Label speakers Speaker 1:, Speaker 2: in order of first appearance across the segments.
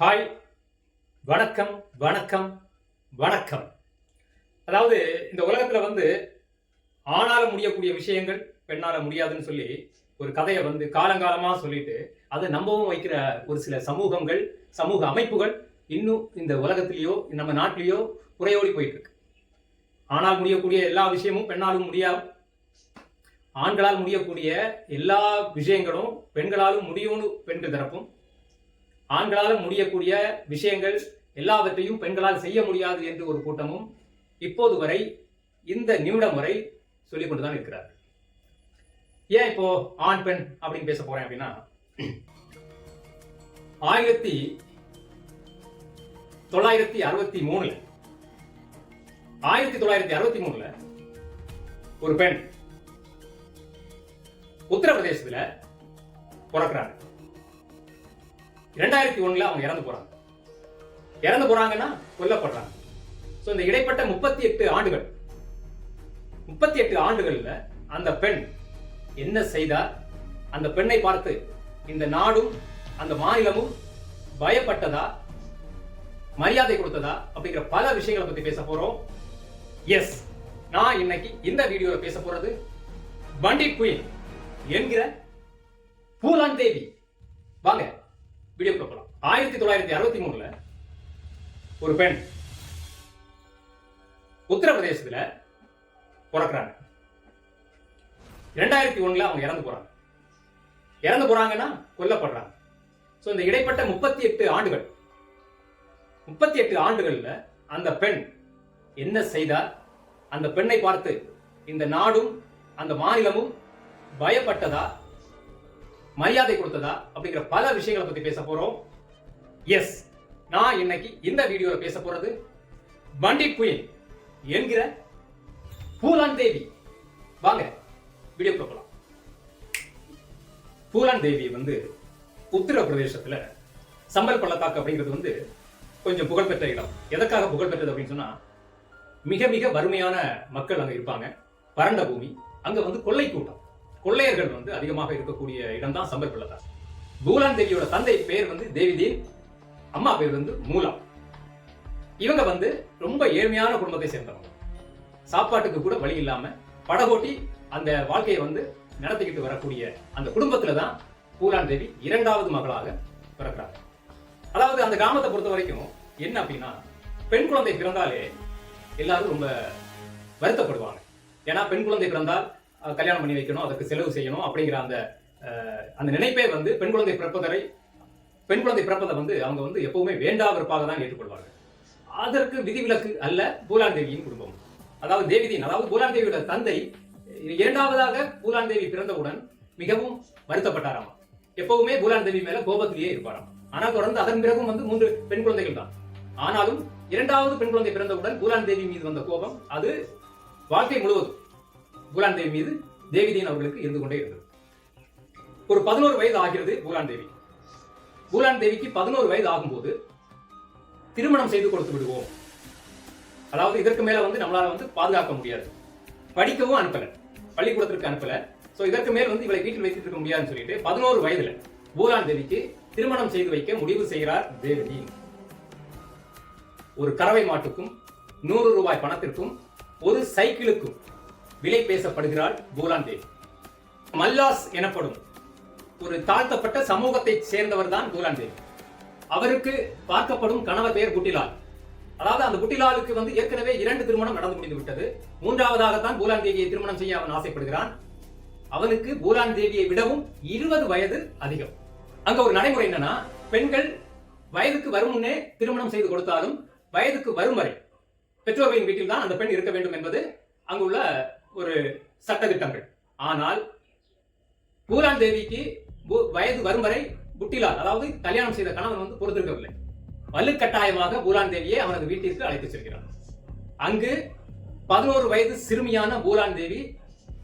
Speaker 1: Hi. வணக்கம் வணக்கம் வணக்கம். அதாவது இந்த உலகத்தில் வந்து ஆணால் முடியக்கூடிய விஷயங்கள் பெண்ணால் முடியாதுன்னு சொல்லி ஒரு கதையை வந்து காலங்காலமாக சொல்லிட்டு அதை நம்பவும் வைக்கிற ஒரு சில சமூகங்கள் சமூக அமைப்புகள் இன்னும் இந்த உலகத்திலேயோ நம்ம நாட்டிலேயோ குறையோடி போயிட்டு இருக்கு ஆனால் முடியக்கூடிய எல்லா விஷயமும் பெண்ணாலும் முடியாது ஆண்களால் முடியக்கூடிய எல்லா விஷயங்களும் பெண்களாலும் முடியும்னு பெண்கள் தரப்பும் ஆண்களால் முடியக்கூடிய விஷயங்கள் எல்லாவற்றையும் பெண்களால் செய்ய முடியாது என்று ஒரு கூட்டமும் இப்போது வரை இந்த நிமிடம் வரை சொல்லிக் கொண்டுதான் இருக்கிறார் ஏன் இப்போ ஆண் பெண் அப்படின்னு பேச போறேன் அப்படின்னா ஆயிரத்தி தொள்ளாயிரத்தி அறுபத்தி மூணுல ஆயிரத்தி தொள்ளாயிரத்தி அறுபத்தி மூணுல ஒரு பெண் உத்தரப்பிரதேசத்துல பிறக்கிறாங்க. ரெண்டாயிரத்தி ஒண்ணுல அவங்க இறந்து போறாங்க. இறந்து போறாங்கன்னா கொல்லப்படுறாங்க. ஸோ இந்த இடைப்பட்ட முப்பத்தி எட்டு ஆண்டுகள் முப்பத்தி எட்டு ஆண்டுகள்ல அந்த பெண் என்ன செய்தார்? அந்த பெண்ணை பார்த்து இந்த நாடும் அந்த மாநிலமும் பயப்பட்டதா? மரியாதை கொடுத்ததா? அப்படிங்கிற பல விஷயங்களை பத்தி பேச போறோம். எஸ் நான் இன்னைக்கு இந்த வீடியோவில் பேச போறது பண்டிட் குயின் என்கிற பூலான் தேவி. வாங்க. வீடியோ பார்க்கலாம் ஆயிரத்தி தொள்ளாயிரத்தி அறுபத்தி மூணுல ஒரு பெண் உத்தரப்பிரதேசத்துல பிறக்கிறாங்க. ரெண்டாயிரத்தி ஒண்ணுல அவங்க இறந்து போறாங்க. இறந்து போறாங்கன்னா கொல்லப்படுறாங்க. சோ இந்த இடைப்பட்ட முப்பத்தி எட்டு ஆண்டுகள் முப்பத்தி எட்டு ஆண்டுகள்ல அந்த பெண் என்ன செய்தார் அந்த பெண்ணை பார்த்து இந்த நாடும் அந்த மாநிலமும் பயப்பட்டதா? மரியாதை கொடுத்ததா அப்படிங்கிற பல விஷயங்களை பத்தி பேச போறோம். எஸ் நான் இன்னைக்கு இந்த வீடியோல பேச போறது பண்டிட் குயின் என்கிற பூலான் தேவி. வாங்க வீடியோ போகலாம் பூலான் தேவி வந்து உத்தரப்பிரதேசத்துல சம்பல் பள்ளத்தாக்கு அப்படிங்கிறது வந்து கொஞ்சம் புகழ்பெற்ற இடம். எதற்காக புகழ்பெற்றது அப்படின்னு சொன்னா மிக மிக வறுமையான மக்கள் அங்க இருப்பாங்க. பரண்ட பூமி அங்க வந்து கொள்ளை கூட்டம். கொள்ளையர்கள் வந்து அதிகமாக இருக்கக்கூடிய இடம் தான் சம்பல் பள்ளத்தாக்கு பூலான் தேவியோட தந்தை பேர் வந்து தேவிதீன் அம்மா பேர் வந்து மூலா. இவங்க வந்து ரொம்ப ஏழ்மையான குடும்பத்தை சேர்ந்தவங்க. சாப்பாட்டுக்கு கூட வழி இல்லாம படகோட்டி அந்த வாழ்க்கையை வந்து நடத்திக்கிட்டு வரக்கூடிய அந்த குடும்பத்துல தான் பூலான் தேவி இரண்டாவது மகளாக பிறக்கிறாங்க அதாவது அந்த கிராமத்தை பொறுத்த வரைக்கும் என்ன அப்படின்னா பெண் குழந்தை பிறந்தாலே எல்லாரும் ரொம்ப வருத்தப்படுவாங்க. ஏன்னா பெண் குழந்தை பிறந்தால் கல்யாணம் பண்ணி வைக்கணும் அதுக்கு செலவு செய்யணும் அப்படிங்கிற அந்த அஹ், அந்த நினைப்பே வந்து பெண் குழந்தை பிறப்பதரை பெண் குழந்தை பிறப்பதை வந்து அவங்க வந்து எப்பவுமே வேண்டா வெறுப்பாக தான் ஏற்றுக்கொள்வார்கள். அதற்கு விதிவிலக்கு அல்ல பூலான் தேவியின் குடும்பம். அதாவது தேவிதீன் அதாவது பூலான் தேவியோட தந்தை இரண்டாவதாக பூலான் தேவி பிறந்தவுடன் மிகவும் வருத்தப்பட்டாராம். எப்பவுமே பூலான் தேவி மேல கோபத்திலேயே இருப்பாராம். ஆனால் தொடர்ந்து அதன் பிறகும் வந்து மூன்று பெண் குழந்தைகள் தான். ஆனாலும் இரண்டாவது பெண் குழந்தை பிறந்தவுடன் பூலான் தேவி மீது வந்த கோபம் அது வாழ்க்கை முழுவதும் பூலான் தேவி மீது தேவிதேன் அவர்களுக்கு இருந்து கொண்டே இருந்தது. ஒரு பதினோரு வயது ஆகிறது பூலான் தேவி. பூலான் தேவிக்கு பதினோரு வயது ஆகும்போது திருமணம் செய்து கொடுத்து விடுவோம். அதாவது இதற்கு மேல வந்து நம்மளால வந்து பாதுகாக்க முடியாது. படிக்கவும் அனுப்பல. பள்ளிக்கூடத்திற்கு அனுப்பல. சோ இதற்கு மேல் வந்து இவளை வீட்டில் வைத்துட்டு இருக்க முடியாதுன்னு சொல்லிட்டு பதினோரு வயதுல பூலான் தேவிக்கு திருமணம் செய்து வைக்க முடிவு செய்கிறார் தேவதி ஒரு கறவை மாட்டுக்கும் நூறு ரூபாய் பணத்திற்கும் ஒரு சைக்கிளுக்கும் விலை பேசப்படுகிறாள் பூலான் தேவி. மல்லாஸ் எனப்படும் ஒரு தாழ்த்தப்பட்ட சமூகத்தை சேர்ந்தவர் தான் பூலான் தேவி. அவருக்கு பார்க்கப்படும் கணவர் பெயர் குட்டிலால். அதாவது அந்த குட்டிலாலுக்கு வந்து ஏற்கனவே இரண்டு திருமணம் நடந்து முடிந்து விட்டது. மூன்றாவதாகத்தான் பூலான் தேவியை திருமணம் செய்ய அவன் ஆசைப்படுகிறான். அவனுக்கு பூலான் தேவியை விடவும் இருபது வயது அதிகம். அங்க ஒரு நடைமுறை என்னன்னா பெண்கள் வயதுக்கு வரும் முன்னே திருமணம் செய்து கொடுத்தாலும் வயதுக்கு வரும் வரை பெற்றோர்களின் வீட்டில் தான் அந்த பெண் இருக்க வேண்டும் என்பது அங்குள்ள ஒரு சட்டத்திட்டங்கள். ஆனால் பூரான் தேவிக்கு வயது வரும் வரை புட்டிலால் அதாவது கல்யாணம் செய்த கணவன் வந்து பொறுத்திருக்கவில்லை. வலுக்கட்டாயமாக பூரான் தேவியை அவனது வீட்டிற்கு அழைத்து செல்கிறான். அங்கு பதினோரு வயது சிறுமியான பூரான் தேவி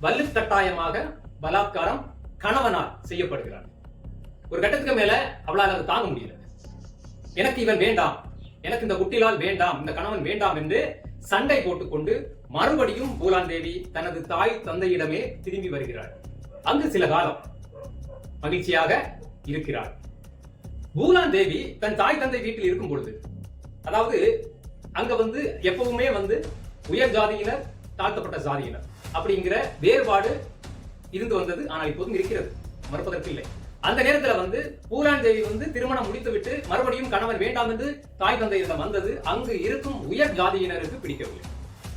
Speaker 1: வலுக்கட்டாயமாக பலாத்காரம் கணவனால் செய்யப்படுகிறார் ஒரு கட்டத்துக்கு மேல அவளால் அதை தாங்க முடியல. எனக்கு இவன் வேண்டாம். எனக்கு இந்த குட்டிலால் வேண்டாம் இந்த கணவன் வேண்டாம் என்று சண்டை போட்டுக்கொண்டு மறுபடியும் பூலான் தேவி தனது தாய் தந்தையிடமே திரும்பி வருகிறார் அங்கு சில காலம் மகிழ்ச்சியாக இருக்கிறார் பூலான் தேவி தன் தாய் தந்தை வீட்டில் இருக்கும் பொழுது அதாவது அங்க வந்து எப்பவுமே வந்து உயர் ஜாதியினர் தாழ்த்தப்பட்ட ஜாதியினர் அப்படிங்கிற வேறுபாடு இருந்து வந்தது. ஆனால் இப்போதும் இருக்கிறது. மறுப்பதற்கு இல்லை. அந்த நேரத்துல வந்து பூலான் தேவி வந்து திருமணம் முடித்துவிட்டு மறுபடியும் கணவன் வேண்டாம் என்று தாய் தந்தையிடம் வந்தது. அங்கு இருக்கும் உயர் ஜாதியினருக்கு பிடிக்கவில்லை.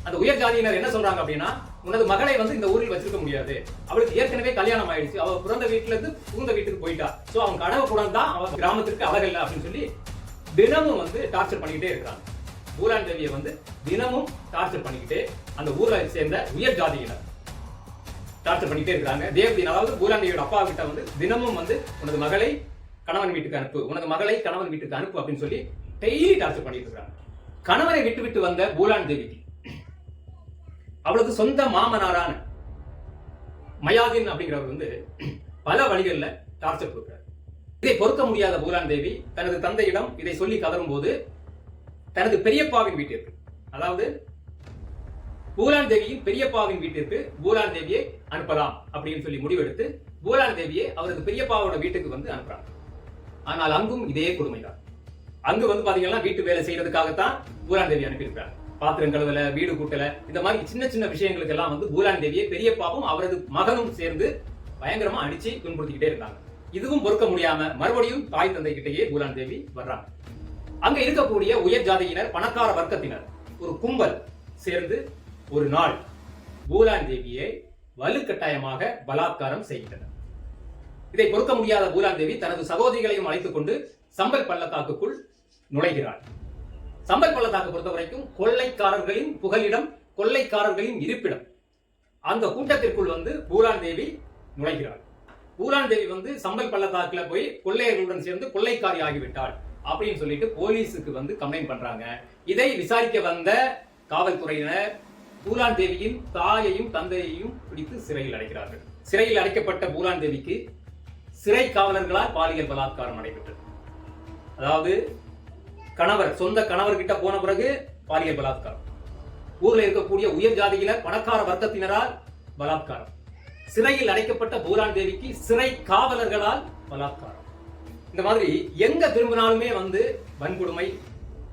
Speaker 1: அந்த உயர் ஜாதியினர் என்ன சொல்றாங்க அப்படின்னா உனது மகளை வந்து இந்த ஊரில் வச்சிருக்க முடியாது. அவளுக்கு ஏற்கனவே கல்யாணம் ஆயிடுச்சு. அவ பிறந்த வீட்டுல இருந்து புகுந்த வீட்டுக்கு போயிட்டா. சோ அவன் கனவு கூட தான் அவன் கிராமத்திற்கு அழகல்ல அப்படின்னு சொல்லி தினமும் வந்து டார்ச்சர் பண்ணிக்கிட்டே இருக்கிறாங்க பூலான் தேவியை வந்து தினமும் டார்ச்சர் பண்ணிக்கிட்டு அந்த ஊர்ல சேர்ந்த உயர் ஜாதியினர் டார்ச்சர் பண்ணிட்டே இருக்காங்க. தேவதி அதாவது பூலான் தேவியோட அப்பா கிட்ட வந்து தினமும் வந்து உனது மகளை கணவன் வீட்டுக்கு அனுப்பு உனது மகளை கணவன் வீட்டுக்கு அனுப்பு அப்படின்னு சொல்லி டெய்லி டார்ச்சர் பண்ணிட்டு இருக்காங்க. கணவனை விட்டு விட்டு வந்த பூலான் தேவிக்கு அவளுக்கு சொந்த மாமனாரான மயாதின் அப்படிங்கிறவர் வந்து பல வழிகளில் டார்ச்சர் கொடுக்கிறார். இதை பொறுக்க முடியாத பூலான் தேவி தனது தந்தையிடம் இதை சொல்லி கதரும் போது தனது பெரியப்பாவின் வீட்டிற்கு அதாவது பூலான் தேவியின் பெரியப்பாவின் வீட்டிற்கு பூலான் தேவியை அனுப்பலாம் அப்படின்னு சொல்லி முடிவெடுத்து பூலான் தேவியை அவரது பெரியப்பாவோட வீட்டுக்கு வந்து அனுப்புறாங்க. ஆனால் அங்கும் இதே கொடுமைதான். அங்கு வந்து பாத்தீங்கன்னா வீட்டு வேலை செய்யறதுக்காகத்தான் பூலான் தேவி அனுப்பியிருக்கிறார் பாத்திரம் கழுவல வீடு கூட்டல இந்த மாதிரி சின்ன சின்ன விஷயங்களுக்கு எல்லாம் வந்து பூலான் தேவியை பெரியப்பாவும் அவரது மகனும் சேர்ந்து பயங்கரமா அடிச்சு துன்புறுத்திக்கிட்டே இருந்தாங்க இதுவும் பொறுக்க முடியாம மறுபடியும் தாய் தந்தை கிட்டேயே பூலான் தேவி வர்றாங்க. அங்க இருக்கக்கூடிய உயர் ஜாதியினர் பணக்கார வர்க்கத்தினர் ஒரு கும்பல் சேர்ந்து ஒரு நாள் பூலான் தேவியை வலுக்கட்டாயமாக பலாத்காரம் செய்கின்றனர். இதை பொறுக்க முடியாத பூலான் தேவி தனது சகோதரிகளையும் அழைத்துக் கொண்டு சம்பல் பள்ளத்தாக்குக்குள் நுழைகிறாள். சம்பல் பள்ளத்தாக்கு பொறுத்த வரைக்கும் கொள்ளைக்காரர்களின் புகலிடம் கொள்ளைக்காரர்களின் இருப்பிடம். அந்த கூட்டத்திற்குள் வந்து பூலான் தேவி நுழைகிறார் பூலான் தேவி வந்து சம்பல் பள்ளத்தாக்கில் போய் கொள்ளையர்களுடன் சேர்ந்து கொள்ளைக்காரி ஆகிவிட்டாள் அப்படின்னு சொல்லிட்டு போலீஸுக்கு வந்து கம்ப்ளைண்ட் பண்றாங்க. இதை விசாரிக்க வந்த காவல்துறையினர் பூலான் தேவியின் தாயையும் தந்தையையும் பிடித்து சிறையில் அடைக்கிறார்கள். சிறையில் அடைக்கப்பட்ட பூலான் தேவிக்கு சிறை காவலர்களால் பாலியல் பலாத்காரம் நடைபெற்றது. அதாவது கணவர் சொந்த கணவர்கிட்ட போன பிறகு பாலியல் பலாத்காரம். ஊரில் இருக்கக்கூடிய உயர் ஜாதியில பணக்கார வர்க்கத்தினரால் பலாத்காரம். சிறையில் அடைக்கப்பட்ட பூரான் தேவிக்கு சிறை காவலர்களால் பலாத்காரம். இந்த மாதிரி எங்க திரும்பினாலுமே வந்து வன்கொடுமை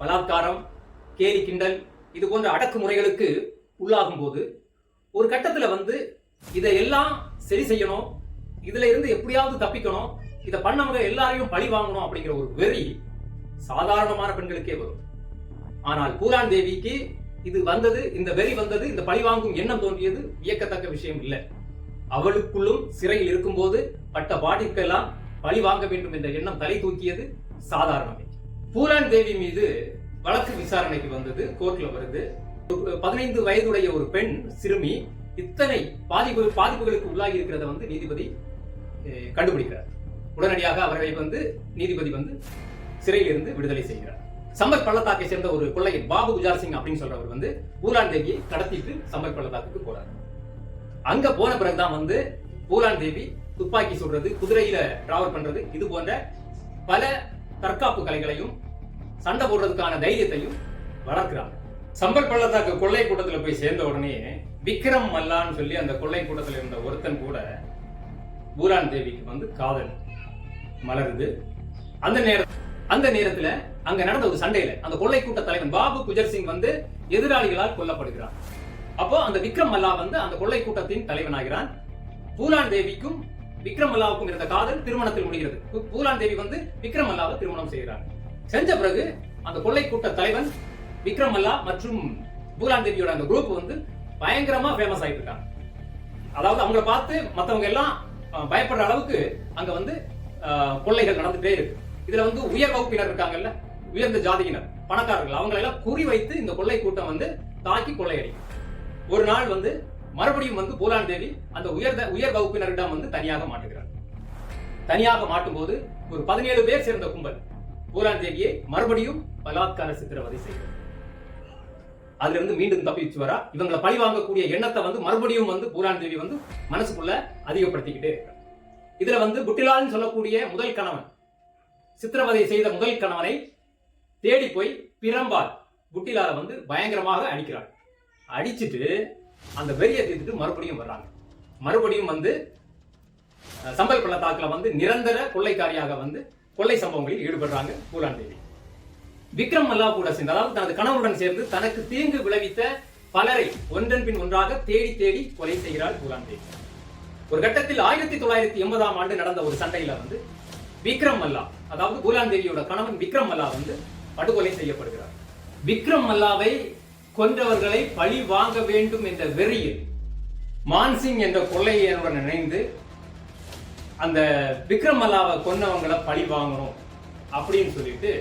Speaker 1: பலாத்காரம் கேலி கிண்டல் இது போன்ற அடக்குமுறைகளுக்கு உள்ளாகும் போது ஒரு கட்டத்துல வந்து இதையெல்லாம் சரி செய்யணும் இதுல இருந்து எப்படியாவது தப்பிக்கணும் இதை பண்ணவங்க எல்லாரையும் பழி வாங்கணும் அப்படிங்கிற ஒரு வெறி சாதாரணமான பெண்களுக்கே வரும். ஆனால் பூரான் தேவிக்கு இது வந்தது இந்த வெறி வந்தது இந்த பழி வாங்கும் எண்ணம் தோன்றியது வியக்கத்தக்க விஷயம் இல்லை. அவளுக்குள்ளும் சிறையில் இருக்கும்போது பட்ட பாட்டிற்கெல்லாம் பழி வாங்க வேண்டும் என்ற எண்ணம் தலை தூக்கியது சாதாரணமே. பூரான் தேவி மீது வழக்கு விசாரணைக்கு வந்தது கோர்ட்ல வருது. பதினைந்து வயதுடைய ஒரு பெண் சிறுமி இத்தனை பாதிப்பு பாதிப்புகளுக்கு உள்ளாகி இருக்கிறத வந்து நீதிபதி கண்டுபிடிக்கிறார். உடனடியாக அவரை வந்து நீதிபதி வந்து சிறையிலிருந்து விடுதலை செய்கிறார். சம்பர் பள்ளத்தாக்கை சேர்ந்த ஒரு கொள்ளையர் பாபு குஜார் சிங் அப்படின்னு சொல்றவர் வந்து பூலான் தேவியை கடத்திட்டு சம்பர் பள்ளத்தாக்குக்கு போறாரு. அங்க போன பிறகுதான் வந்து பூலான் தேவி துப்பாக்கி சுடுறது குதிரையில டிராவல் பண்றது இது போன்ற பல தற்காப்பு கலைகளையும் சண்டை போடுறதுக்கான தைரியத்தையும் வளர்க்கிறாங்க. சம்பல் பள்ளத்தாக்கு கொள்ளை கூட்டத்துல போய் சேர்ந்த உடனே விக்ரம் மல்லான்னு சொல்லி அந்த கொள்ளை கூட்டத்துல இருந்த ஒருத்தன் கூட பூரான் தேவிக்கு வந்து காதல் மலருது. அந்த நேர அந்த நேரத்துல அங்க நடந்த ஒரு சண்டையில அந்த கொள்ளை கூட்ட தலைவன் பாபு குஜர் சிங் வந்து எதிராளிகளால் கொல்லப்படுகிறான். அப்போ அந்த விக்ரம் மல்லா வந்து அந்த கொள்ளை கூட்டத்தின் தலைவனாகிறான். பூலான் தேவிக்கும் விக்ரம் மல்லாவுக்கும் இருந்த காதல் திருமணத்தில் முடிகிறது. பூலான் தேவி வந்து விக்ரம் மல்லாவை திருமணம் செய்கிறார். செஞ்ச பிறகு அந்த கொள்ளை கூட்ட தலைவன் விக்ரம் மல்லா மற்றும் பூலான் தேவியோட அந்த குரூப் வந்து பயங்கரமா ஃபேமஸ் ஆயிட்டு இருக்காங்க. அதாவது அவங்கள பார்த்து மற்றவங்க எல்லாம் பயப்படுற அளவுக்கு அங்க வந்து கொள்ளைகள் நடந்துட்டே இருக்கு. இதுல வந்து உயர் வகுப்பினர் இருக்காங்கல்ல உயர்ந்த ஜாதியினர் பணக்காரர்கள். அவங்களை எல்லாம் குறி வைத்து இந்த கொள்ளை கூட்டம் வந்து தாக்கி கொள்ளையடிக்கும். ஒரு நாள் வந்து மறுபடியும் வந்து பூலான் தேவி அந்த உயர்ந்த உயர் வகுப்பினரிடம் வந்து தனியாக மாட்டுகிறார். தனியாக மாட்டும் போது ஒரு பதினேழு பேர் சேர்ந்த கும்பல் பூலான் தேவியை மறுபடியும் பலாத்கார சித்திரவதை செய்கிறது அதுல இருந்து மீண்டும் தப்பிச்சு வரா. இவங்களை பழி வாங்கக்கூடிய எண்ணத்தை வந்து மறுபடியும் வந்து பூலான் தேவி வந்து மனசுக்குள்ள அதிகப்படுத்திக்கிட்டே இருக்கிறார் இதுல வந்து புட்டிலால்னு சொல்லக்கூடிய முதல் கணவன் சித்திரவதை செய்த முதல் கணவனை தேடி போய் பிரம்பால் குட்டிலால வந்து பயங்கரமாக அடிக்கிறாள். அடிச்சுட்டு அந்த வெறியை தீர்த்துட்டு மறுபடியும் வர்றாங்க. மறுபடியும் வந்து சம்பல் பள்ளத்தாக்கில் வந்து நிரந்தர கொள்ளைக்காரியாக வந்து கொள்ளை சம்பவங்களில் ஈடுபடுறாங்க பூலான் தேவி. விக்ரம் மல்லா கூட சேர்ந்து அதாவது தனது கணவருடன் சேர்ந்து தனக்கு தீங்கு விளைவித்த பலரை ஒன்றன் பின் ஒன்றாக தேடி தேடி கொலை செய்கிறாள் பூலான் தேவி. ஒரு கட்டத்தில் ஆயிரத்தி தொள்ளாயிரத்தி எண்பதாம் ஆண்டு நடந்த ஒரு சண்டையில வந்து விக்ரம் மல்லா அதாவது பூலான் தேவியோட கணவன் விக்ரம் மல்லா வந்து படுகொலை செய்யப்படுகிறார். விக்ரம் மல்லாவை கொன்றவர்களை பழி வாங்க வேண்டும் என்ற வெறியில் மான்சிங் என்ற கொள்ளையனுடன் இணைந்து அந்த விக்ரம் மல்லாவை கொன்னவங்களை பழி வாங்கணும் அப்படின்னு சொல்லிட்டு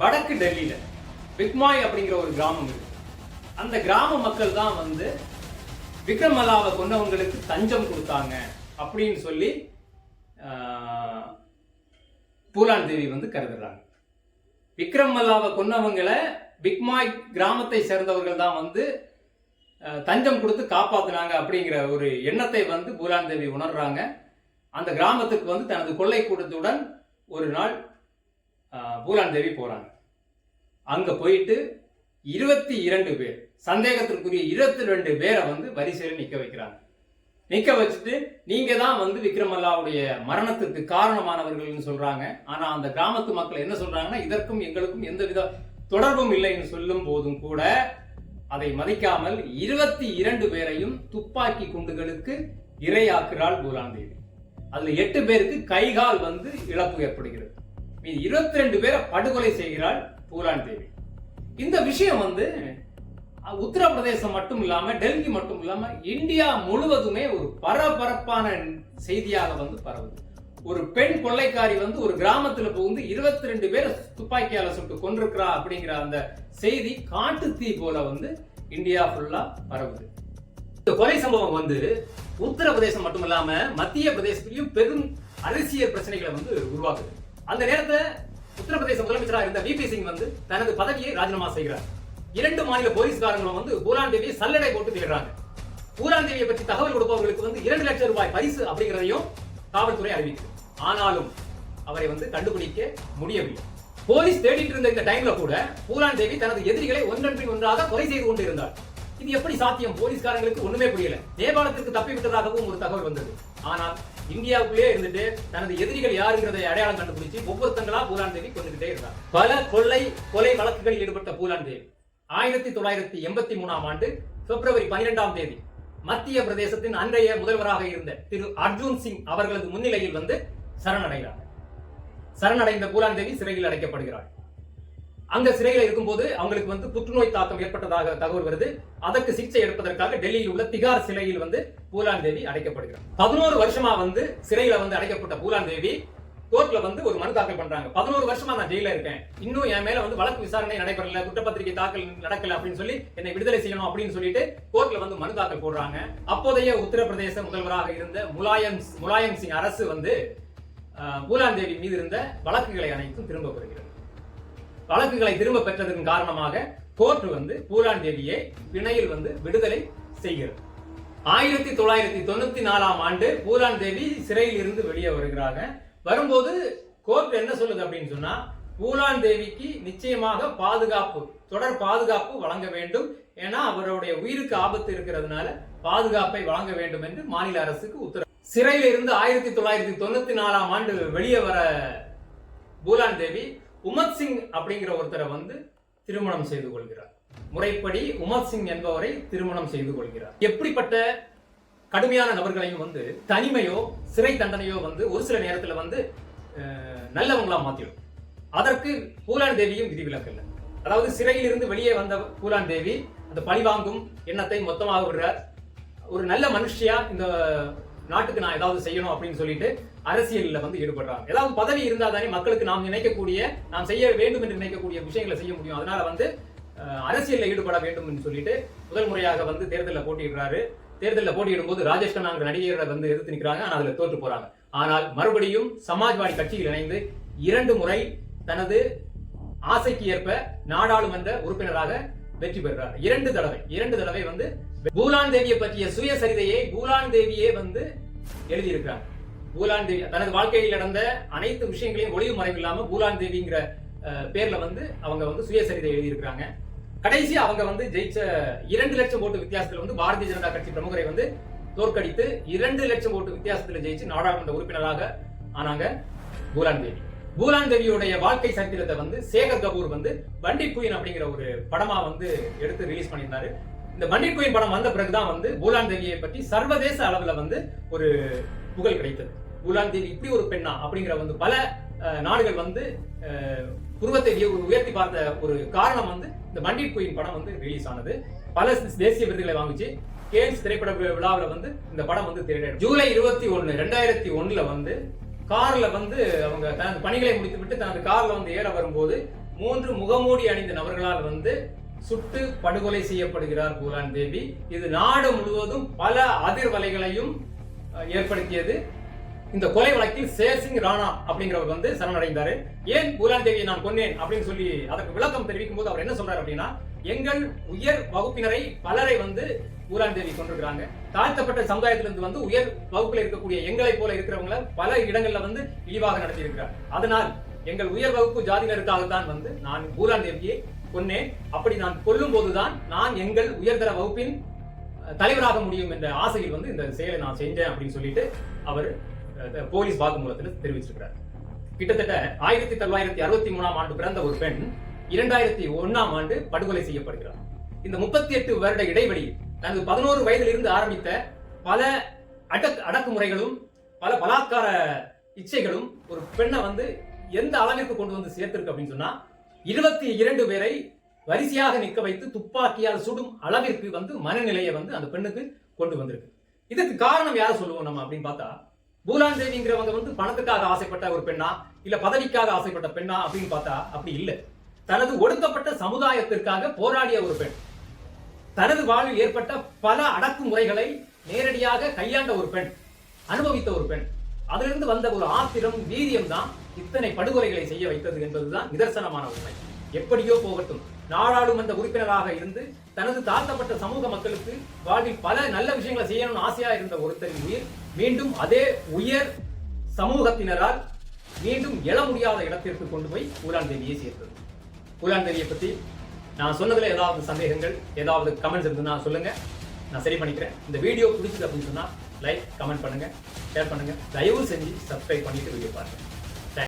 Speaker 1: வடக்கு டெல்லியில பிக்மாய் அப்படிங்கிற ஒரு கிராமம் இருக்கு. அந்த கிராம மக்கள் தான் வந்து விக்ரம் மல்லாவை கொன்னவங்களுக்கு தஞ்சம் கொடுத்தாங்க அப்படின்னு சொல்லி பூலான் தேவி வந்து கருதுறாங்க. விக்ரம் மல்லாவை கொன்னவங்களை பிக்மாய் கிராமத்தை சேர்ந்தவர்கள் தான் வந்து தஞ்சம் கொடுத்து காப்பாத்துனாங்க அப்படிங்கிற ஒரு எண்ணத்தை வந்து பூலான் தேவி உணர்றாங்க. அந்த கிராமத்துக்கு வந்து தனது கொள்ளை கூட்டத்துடன் ஒரு நாள் பூலான் தேவி போறாங்க. அங்க போயிட்டு இருபத்தி இரண்டு பேர் சந்தேகத்திற்குரிய இருபத்தி ரெண்டு பேரை வந்து வரிசையில் நிக்க வைக்கிறாங்க. நிக்க வச்சுட்டு நீங்க தான் வந்து விக்ரமல்லாவுடைய மரணத்துக்கு காரணமானவர்கள்னு சொல்றாங்க. ஆனா அந்த கிராமத்து மக்கள் என்ன சொல்றாங்கன்னா இதற்கும் எங்களுக்கும் எந்தவித தொடர்பும் இல்லைன்னு சொல்லும் போதும் கூட அதை மதிக்காமல் இருபத்தி இரண்டு பேரையும் துப்பாக்கி குண்டுகளுக்கு இரையாக்குறாள் பூலான் தேவி. அதுல எட்டு பேருக்கு கைகால் வந்து இழப்பு ஏற்படுகிறது. இருபத்தி ரெண்டு பேரை படுகொலை செய்கிறாள் பூலான் தேவி. இந்த விஷயம் வந்து உத்தரப்பிரதேசம் மட்டும் இல்லாம டெல்லி மட்டும் இல்லாம இந்தியா முழுவதுமே ஒரு பரபரப்பான செய்தியாக வந்து பரவுது. ஒரு பெண் கொள்ளைக்காரி வந்து ஒரு கிராமத்துல புகுந்து இருபத்தி ரெண்டு பேர் துப்பாக்கியால சுட்டு கொண்டிருக்கிறா அப்படிங்கிற அந்த செய்தி காட்டு தீ போல வந்து இந்தியா ஃபுல்லா பரவுது. இந்த கொலை சம்பவம் வந்து உத்தரப்பிரதேசம் மட்டும் இல்லாம மத்திய பிரதேசத்திலையும் பெரும் அரசியல் பிரச்சனைகளை வந்து உருவாக்குது. அந்த நேரத்தை உத்தரப்பிரதேச முதலமைச்சராக இருந்த விபி சிங் வந்து தனது பதவியை ராஜினாமா செய்கிறார். இரண்டு மாநில போலீஸ்காரங்களும் வந்து பூலான் தேவியை சல்லடை போட்டு தேடுறாங்க பூலான் தேவியை பற்றி தகவல் கொடுப்பவர்களுக்கு வந்து இரண்டு லட்சம் ரூபாய் பரிசு அப்படிங்கிறதையும் காவல்துறை அறிவிக்கும் ஆனாலும் அவரை வந்து கண்டுபிடிக்க முடியவில்லை. போலீஸ் தேடிட்டு இருந்த இந்த டைம்ல கூட பூலான் தேவி தனது எதிரிகளை ஒன்றன் பின் ஒன்றாக கொலை செய்து கொண்டு இருந்தார் இது எப்படி சாத்தியம்? போலீஸ்காரங்களுக்கு ஒண்ணுமே புரியல. நேபாளத்திற்கு தப்பி விட்டதாகவும் ஒரு தகவல் வந்தது. ஆனால் இந்தியாவுக்குள்ளே இருந்துட்டு தனது எதிரிகள் யாருங்கிறதை அடையாளம் கண்டுபிடிச்சு ஒவ்வொருத்தங்களா பூலான் தேவி கொண்டுகிட்டே இருந்தார். பல கொள்ளை கொலை வழக்குகளில் ஈடுபட்ட பூலான் தேவி. ஆயிரத்தி தொள்ளாயிரத்தி எண்பத்தி மூணாம் ஆண்டு பிப்ரவரி பனிரெண்டாம் தேதி மத்திய பிரதேசத்தின் அன்றைய முதல்வராக இருந்த திரு அர்ஜுன் சிங் அவர்களது முன்னிலையில் வந்து சரணடைகிறார். சரணடைந்த பூலான் தேவி சிறையில் அடைக்கப்படுகிறார். அங்க சிறையில் இருக்கும்போது அவங்களுக்கு வந்து புற்றுநோய் தாக்கம் ஏற்பட்டதாக தகவல் வருது. அதற்கு சிகிச்சை எடுப்பதற்காக டெல்லியில் உள்ள திகார் சிலையில் வந்து பூலான் தேவி அடைக்கப்படுகிறார். பதினோரு வருஷமா வந்து சிறையில வந்து அடைக்கப்பட்ட பூலான் தேவி கோர்ட்ல வந்து ஒரு மனு தாக்கல் பண்றாங்க. பதினோரு வருஷமா நான் ஜெயில இருக்கேன். இன்னும் என் மேல வந்து வழக்கு விசாரணை நடைபெறல குற்றப்பத்திரிகை தாக்கல் நடக்கல அப்படின்னு சொல்லி என்னை விடுதலை செய்யணும் அப்படின்னு சொல்லிட்டு கோர்ட்ல வந்து மனு தாக்கல் போடுறாங்க. அப்போதைய உத்தரப்பிரதேச முதல்வராக இருந்த முலாயம் முலாயம் சிங் அரசு வந்து பூலாந்தேவி பூலான் தேவி மீது இருந்த வழக்குகளை அனைத்தும் திரும்ப பெறுகிறது. வழக்குகளை திரும்ப பெற்றதன் காரணமாக கோர்ட் வந்து பூலான் தேவியை பிணையில் வந்து விடுதலை செய்கிறது. ஆயிரத்தி தொள்ளாயிரத்தி தொண்ணூத்தி நாலாம் ஆண்டு பூலான் தேவி சிறையில் இருந்து வெளியே வருகிறாங்க. வரும்போது கோர்ட் என்ன சொல்லுது அப்படின்னு சொன்னா பூலான் தேவிக்கு நிச்சயமாக பாதுகாப்பு தொடர் பாதுகாப்பு வழங்க வேண்டும். ஏன்னா அவருடைய உயிருக்கு ஆபத்து இருக்கிறதுனால பாதுகாப்பை வழங்க வேண்டும் என்று மாநில அரசுக்கு உத்தரவு. சிறையில் இருந்து ஆயிரத்தி தொள்ளாயிரத்தி தொண்ணூத்தி நாலாம் ஆண்டு வெளியே வர பூலான் தேவி உமத் சிங் அப்படிங்கிற ஒருத்தரை வந்து திருமணம் செய்து கொள்கிறார். முறைப்படி உமத் சிங் என்பவரை திருமணம் செய்து கொள்கிறார். எப்படிப்பட்ட கடுமையான நபர்களையும் வந்து தனிமையோ சிறை தண்டனையோ வந்து ஒரு சில நேரத்தில் வந்து நல்லவங்களா மாத்திடும். அதற்கு பூலான் தேவியும் விதிவிலக்கல்ல அதாவது சிறையில் இருந்து வெளியே வந்த பூலான் தேவி அந்த பழிவாங்கும் எண்ணத்தை மொத்தமாக விடுறார். ஒரு நல்ல மனுஷியா இந்த நாட்டுக்கு நான் ஏதாவது செய்யணும் அப்படின்னு சொல்லிட்டு அரசியலில் வந்து ஈடுபடுறாங்க. ஏதாவது பதவி இருந்தால் தானே மக்களுக்கு நாம் நினைக்கக்கூடிய நாம் செய்ய வேண்டும் என்று நினைக்கக்கூடிய விஷயங்களை செய்ய முடியும். அதனால வந்து அரசியலில் ஈடுபட வேண்டும் என்று சொல்லிட்டு முதல் முறையாக வந்து தேர்தலில் போட்டியிடுறாரு. தேர்தலில் போட்டியிடும் போது ராஜேஷ் கண்ணா நடிகரை வந்து எதிர்த்து நிற்கிறாங்க ஆனால் அதில் தோற்று போறாங்க. ஆனால் மறுபடியும் சமாஜ்வாடி கட்சியில் இணைந்து இரண்டு முறை தனது ஆசைக்கு ஏற்ப நாடாளுமன்ற உறுப்பினராக வெற்றி பெறுறார். இரண்டு தடவை இரண்டு தடவை வந்து பூலான் தேவியை பற்றிய சுயசரிதையை பூலான் தேவியே வந்து எழுதியிருக்கிறாங்க. பூலான் தேவி தனது வாழ்க்கையில் நடந்த அனைத்து விஷயங்களையும் ஒளிவு மறைவு இல்லாம பூலான் தேவிங்கிற பேர்ல வந்து அவங்க வந்து சுயசரிதை எழுதியிருக்கிறாங்க. கடைசி அவங்க வந்து ஜெயிச்ச இரண்டு லட்சம் ஓட்டு வித்தியாசத்தில் வந்து பாரதிய ஜனதா கட்சி பிரமுகரை வந்து தோற்கடித்து இரண்டு லட்சம் ஓட்டு வித்தியாசத்தில் ஜெயிச்சு நாடாளுமன்ற உறுப்பினராக ஆனாங்க பூலான் தேவி. பூலான் தேவியுடைய வாழ்க்கை சரித்திரத்தை வந்து சேகர் கபூர் வந்து வண்டி குயின் அப்படிங்கிற ஒரு படமா வந்து எடுத்து ரிலீஸ் பண்ணியிருந்தாரு. இந்த வண்டி குயின் படம் வந்த பிறகுதான் வந்து பூலான் தேவியை பற்றி சர்வதேச அளவுல வந்து ஒரு புகழ் கிடைத்தது. பூலான் தேவி இப்படி ஒரு பெண்ணா அப்படிங்கிற வந்து பல நாடுகள் வந்து உருவத்தை உயர்த்தி பார்த்த ஒரு காரணம் வந்து இந்த பண்டிட் குயின் படம் வந்து ரிலீஸ் ஆனது. பல தேசிய விருதுகளை வாங்குச்சு. கேன்ஸ் திரைப்பட விழாவில் வந்து இந்த படம் வந்து திரையிடும் ஜூலை இருபத்தி ஒன்னு ரெண்டாயிரத்தி ஒன்றில் வந்து கார்ல வந்து அவங்க தனது பணிகளை முடித்துவிட்டு தனது கார்ல வந்து ஏற வரும்போது மூன்று முகமூடி அணிந்த நபர்களால் வந்து சுட்டு படுகொலை செய்யப்படுகிறார் பூலான் தேவி. இது நாடு முழுவதும் பல அதிர்வலைகளையும் ஏற்படுத்தியது. இந்த கொலை வழக்கில் சேசிங் ராணா அப்படிங்கிறவர் வந்து சரணடைந்தார். ஏன் பூலான் தேவியை நான் கொன்னேன் அப்படின்னு சொல்லி அதற்கு விளக்கம் தெரிவிக்கும் போது அவர் என்ன சொல்றாரு அப்படின்னா எங்கள் உயர் வகுப்பினரை பலரை வந்து பூலான் தேவி கொண்டிருக்கிறாங்க தாழ்த்தப்பட்ட சமுதாயத்திலிருந்து வந்து உயர் வகுப்பில் இருக்கக்கூடிய எங்களை போல இருக்கிறவங்கள பல இடங்கள்ல வந்து இழிவாக நடத்தி இருக்கிறார் அதனால் எங்கள் உயர் வகுப்பு ஜாதியினருக்காகத்தான் வந்து நான் பூலான் தேவியை கொன்னேன் அப்படி நான் கொல்லும் போதுதான் நான் எங்கள் உயர்தர வகுப்பின் தலைவராக முடியும் என்ற ஆசையில் வந்து இந்த செயலை நான் செஞ்சேன் அப்படின்னு சொல்லிட்டு அவர் போலீஸ் வாக்குமூலத்தில் தெரிவிச்சிருக்கிறார். கிட்டத்தட்ட ஆயிரத்தி தொள்ளாயிரத்தி அறுபத்தி மூணாம் ஆண்டு பிறந்த ஒரு பெண் இரண்டாயிரத்தி ஒன்னாம் ஆண்டு படுகொலை செய்யப்படுகிறார். இந்த முப்பத்தி எட்டு வருட இடைவெளி தனது பதினோரு வயதில் இருந்து ஆரம்பித்த பல அடக்கு அடக்குமுறைகளும் பல பலாத்கார இச்சைகளும் ஒரு பெண்ணை வந்து எந்த அளவிற்கு கொண்டு வந்து சேர்த்திருக்கு அப்படின்னு சொன்னா இருபத்தி இரண்டு பேரை வரிசையாக நிற்க வைத்து துப்பாக்கியால் சுடும் அளவிற்கு வந்து மனநிலையை வந்து அந்த பெண்ணுக்கு கொண்டு வந்திருக்கு. இதுக்கு காரணம் யாரை சொல்லுவோம் நம்ம அப்படின்னு பார்த்தா பூலான் தேவிங்கிறவங்க வந்து பணத்துக்காக ஆசைப்பட்ட ஒரு பெண்ணா இல்ல பதவிக்காக ஆசைப்பட்ட பெண்ணா அப்படின்னு பார்த்தா அப்படி இல்லை. தனது ஒடுக்கப்பட்ட சமுதாயத்திற்காக போராடிய ஒரு பெண். தனது வாழ்வில் ஏற்பட்ட பல அடக்குமுறைகளை நேரடியாக கையாண்ட ஒரு பெண். அனுபவித்த ஒரு பெண். அதிலிருந்து வந்த ஒரு ஆத்திரம் வீரியம் தான் இத்தனை படுகொலைகளை செய்ய வைத்தது என்பதுதான் நிதர்சனமான உண்மை. எப்படியோ போகட்டும். நாடாளுமன்ற உறுப்பினராக இருந்து தனது தாழ்த்தப்பட்ட சமூக மக்களுக்கு வாழ்வில் பல நல்ல விஷயங்களை செய்யணும்னு ஆசையா இருந்த ஒருத்தரின் உயிர் மீண்டும் அதே உயர் சமூகத்தினரால் மீண்டும் எழ முடியாத இடத்திற்கு கொண்டு போய் ஊலான் தேவியை சேர்த்தது. ஊலான் தேவியை பத்தி நான் சொன்னதுல ஏதாவது சந்தேகங்கள் ஏதாவது கமெண்ட்ஸ் இருந்ததுன்னா சொல்லுங்க. நான் சரி பண்ணிக்கிறேன். இந்த வீடியோ பிடிச்சது அப்படின்னு சொன்னா லைக் கமெண்ட் பண்ணுங்க ஷேர் பண்ணுங்க. தயவு செஞ்சு சப்ஸ்கிரைப் பண்ணிட்டு வீடியோ பாருங்க.